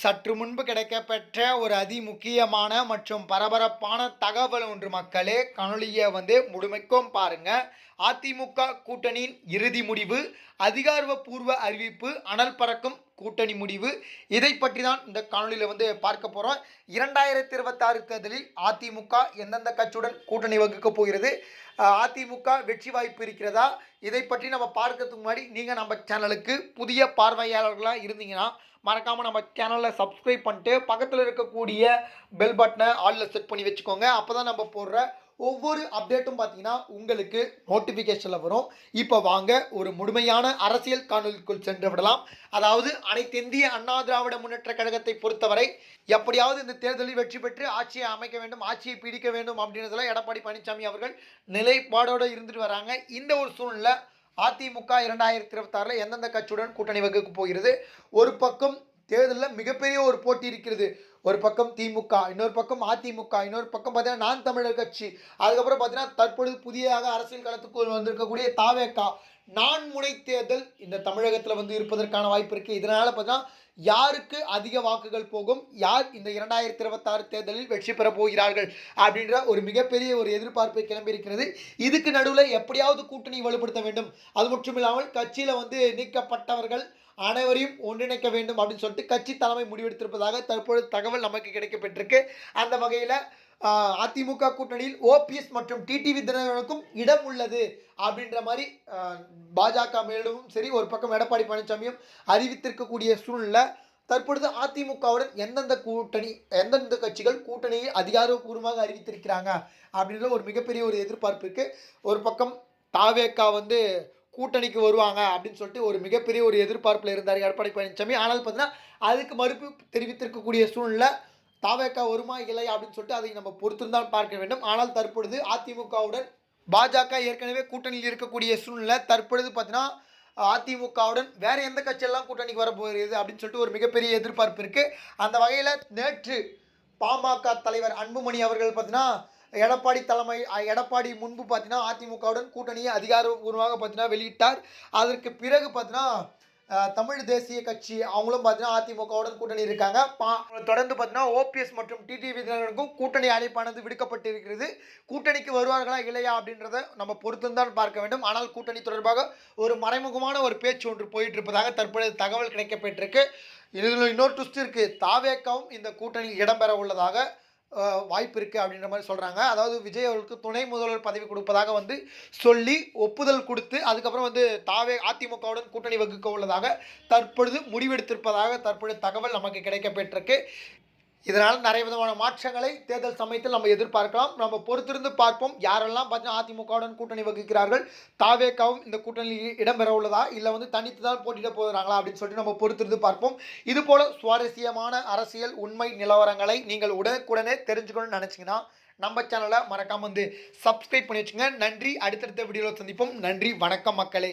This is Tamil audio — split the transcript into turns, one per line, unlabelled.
சற்று முன்பு கிடைக்கப்பெற்ற ஒரு அதி முக்கியமான மற்றும் பரபரப்பான தகவல் ஒன்று மக்களே. காணொலியை வந்து முழுமைக்கும் பாருங்க. அதிமுக கூட்டணியின் இறுதி முடிவு அதிகாரப்பூர்வ அறிவிப்பு அனல் பறக்கும் கூட்டணி முடிவு. இதை பற்றி தான் இந்த காணொலியில் வந்து பார்க்க போகிறோம் இரண்டாயிரத்தி இருபத்தாறு தேர்தலில் அதிமுக எந்தெந்த கட்சியுடன் கூட்டணி வகுக்க போகிறது? அதிமுக வெற்றி வாய்ப்பு இருக்கிறதா? இதை பற்றி நம்ம பார்க்கறதுக்கு முன்னாடி நீங்கள் நம்ம சேனலுக்கு புதிய பார்வையாளர்களாக இருந்தீங்கன்னா மறக்காமல் நம்ம சேனலில் சப்ஸ்கிரைப் பண்ணிட்டு பக்கத்தில் இருக்கக்கூடிய பெல் பட்டனை ஆளில் செட் பண்ணி வச்சுக்கோங்க. அப்போ தான் நம்ம போடுற ஒவ்வொரு அப்டேட்டும் பார்த்தீங்கன்னா உங்களுக்கு நோட்டிஃபிகேஷனில் வரும். இப்போ வாங்க ஒரு முழுமையான அரசியல் காணொலிக்குள் சென்று விடலாம். அதாவது அனைத்து இந்திய அண்ணா திராவிட முன்னேற்ற கழகத்தை பொறுத்தவரை எப்படியாவது இந்த தேர்தலில் வெற்றி பெற்று ஆட்சியை அமைக்க வேண்டும் ஆட்சியை பிடிக்க வேண்டும் அப்படின்றதுல எடப்பாடி பழனிசாமி அவர்கள் நிலைப்பாடோடு இருந்துட்டு வராங்க. இந்த ஒரு சூழ்நிலை அதிமுக இரண்டாயிரத்தி இருபத்தாறில் எந்தெந்த கட்சியுடன் கூட்டணி வகுக்க போகிறது? ஒரு பக்கம் தேர்தலில் மிகப்பெரிய ஒரு போட்டி இருக்கிறது. ஒரு பக்கம் திமுக இன்னொரு பக்கம் அதிமுக இன்னொரு பக்கம் பார்த்தீங்கன்னா நான் தமிழர் கட்சி. அதுக்கப்புறம் பார்த்தீங்கன்னா தற்பொழுது புதியதாக அரசியல் களத்துக்குள் வந்திருக்கக்கூடிய தாவேக்கா. நான் முனை தேர்தல் இந்த தமிழகத்தில் வந்து இருப்பதற்கான வாய்ப்பு இருக்குது இதனால் பார்த்தீங்கன்னா யாருக்கு அதிக வாக்குகள் போகும்? யார் இந்த இரண்டாயிரத்தி இருபத்தாறு தேர்தலில் வெற்றி பெற போகிறார்கள்? அப்படின்ற ஒரு மிகப்பெரிய ஒரு எதிர்பார்ப்பு கிளம்பியிருக்கிறது இதுக்கு நடுவில் எப்படியாவது கூட்டணி வலுப்படுத்த வேண்டும். அது மட்டும் இல்லாமல் கட்சியில் வந்து நீக்கப்பட்டவர்கள் அனைவரையும் ஒன்றிணைக்க வேண்டும் அப்படின்னு சொல்லிட்டு கட்சி தலைமை முடிவெடுத்திருப்பதாக தற்பொழுது தகவல் நமக்கு கிடைக்கப்பட்டிருக்கு. அந்த வகையில் அதிமுக கூட்டணியில் ஓபிஎஸ் மற்றும் டிடிவி தினகரனுக்கும் இடம் உள்ளது அப்படின்ற மாதிரி பாஜக மேலும் சரி ஒரு பக்கம் எடப்பாடி பழனிசாமியும் அறிவித்திருக்கக்கூடிய சூழ்நிலை. தற்பொழுது அதிமுகவுடன் எந்தெந்த கூட்டணி எந்தெந்த கட்சிகள் கூட்டணியை அதிகாரப்பூர்வமாக அறிவித்திருக்கிறாங்க அப்படின்ற ஒரு மிகப்பெரிய ஒரு எதிர்பார்ப்பு இருக்குது ஒரு பக்கம் தாவேக்கா வந்து கூட்டணிக்கு வருவாங்க அப்படின்னு சொல்லிட்டு ஒரு மிகப்பெரிய ஒரு எதிர்பார்ப்பில் இருந்தார் எடப்பாடி பழனிசாமி. ஆனால் பார்த்தீங்கன்னா அதுக்கு மறுப்பு தெரிவித்திருக்கக்கூடிய சூழ்நிலை தாவேக்கா வருமா இல்லை அப்படின்னு சொல்லிட்டு அதை நம்ம பொறுத்திருந்தான் பார்க்க வேண்டும். ஆனால் தற்பொழுது அதிமுகவுடன் பாஜக ஏற்கனவே கூட்டணியில் இருக்கக்கூடிய சூழ்நிலை தற்பொழுது பார்த்தீங்கன்னா அதிமுகவுடன் வேறு எந்த கட்சியெல்லாம் கூட்டணிக்கு வரப்போகிறது அப்படின்னு சொல்லிட்டு ஒரு மிகப்பெரிய எதிர்பார்ப்பு இருக்குது அந்த வகையில் நேற்று பாமக தலைவர் அன்புமணி அவர்கள் பார்த்தீங்கன்னா எடப்பாடி தலைமை எடப்பாடி முன்பு பார்த்தீங்கன்னா அதிமுகவுடன் கூட்டணியை அதிகாரபூர்வமாக பார்த்தீங்கன்னா வெளியிட்டார். அதற்கு பிறகு பார்த்தீங்கன்னா தமிழ் தேசிய கட்சி அவங்களும் பார்த்தீங்கன்னா அதிமுகவுடன் கூட்டணி இருக்காங்க. பா தொடர்ந்து பார்த்தீங்கன்னா ஓபிஎஸ் மற்றும் டிடிவிக்கும் கூட்டணி அழைப்பானது விடுக்கப்பட்டிருக்கிறது. கூட்டணிக்கு வருவார்களா இல்லையா அப்படின்றத நம்ம பொறுத்துந்தான் பார்க்க வேண்டும். ஆனால் கூட்டணி தொடர்பாக ஒரு மறைமுகமான ஒரு பேச்சு ஒன்று போயிட்டு இருப்பதாக தற்பொழுது தகவல் கிடைக்கப்பட்டிருக்கு. இதில் இன்னொரு ட்விஸ்ட் இருக்குது தாவேக்காவும் இந்த கூட்டணியில் இடம்பெற உள்ளதாக வாய்ப்பு இருக்குது அப்படின்ற மாதிரி சொல்கிறாங்க அதாவது விஜய் அவர்களுக்கு துணை முதல்வர் பதவி கொடுப்பதாக வந்து சொல்லி ஒப்புதல் கொடுத்து அதுக்கப்புறம் வந்து தாவே அதிமுகவுடன் கூட்டணி வகுக்க உள்ளதாக தற்பொழுது முடிவெடுத்திருப்பதாக தற்பொழுது தகவல் நமக்கு கிடைக்கப்பெற்றிருக்கு. இதனால் நிறைய விதமான மாற்றங்களை தேர்தல் சமயத்தில் நம்ம எதிர்பார்க்கலாம். நம்ம பொறுத்திருந்து பார்ப்போம். யாரெல்லாம் பார்த்தீங்கன்னா அதிமுகவுடன் கூட்டணி வகிக்கிறார்கள்? தாவேக்காவும் இந்த கூட்டணியில் இடம்பெற உள்ளதா இல்லை வந்து தனித்து தான் போட்டியிட போகிறாங்களா? அப்படின்னு சொல்லிட்டு நம்ம பொறுத்திருந்து பார்ப்போம். இது போல சுவாரஸ்யமான அரசியல் உண்மை நிலவரங்களை நீங்கள் உடனுக்குடனே தெரிஞ்சுக்கணும்னு நினச்சிங்கன்னா நம்ம சேனலை மறக்காமல் வந்து சப்ஸ்கிரைப் பண்ணி வச்சுங்க நன்றி. அடுத்தடுத்த வீடியோவில் சந்திப்போம். நன்றி. வணக்கம் மக்களே.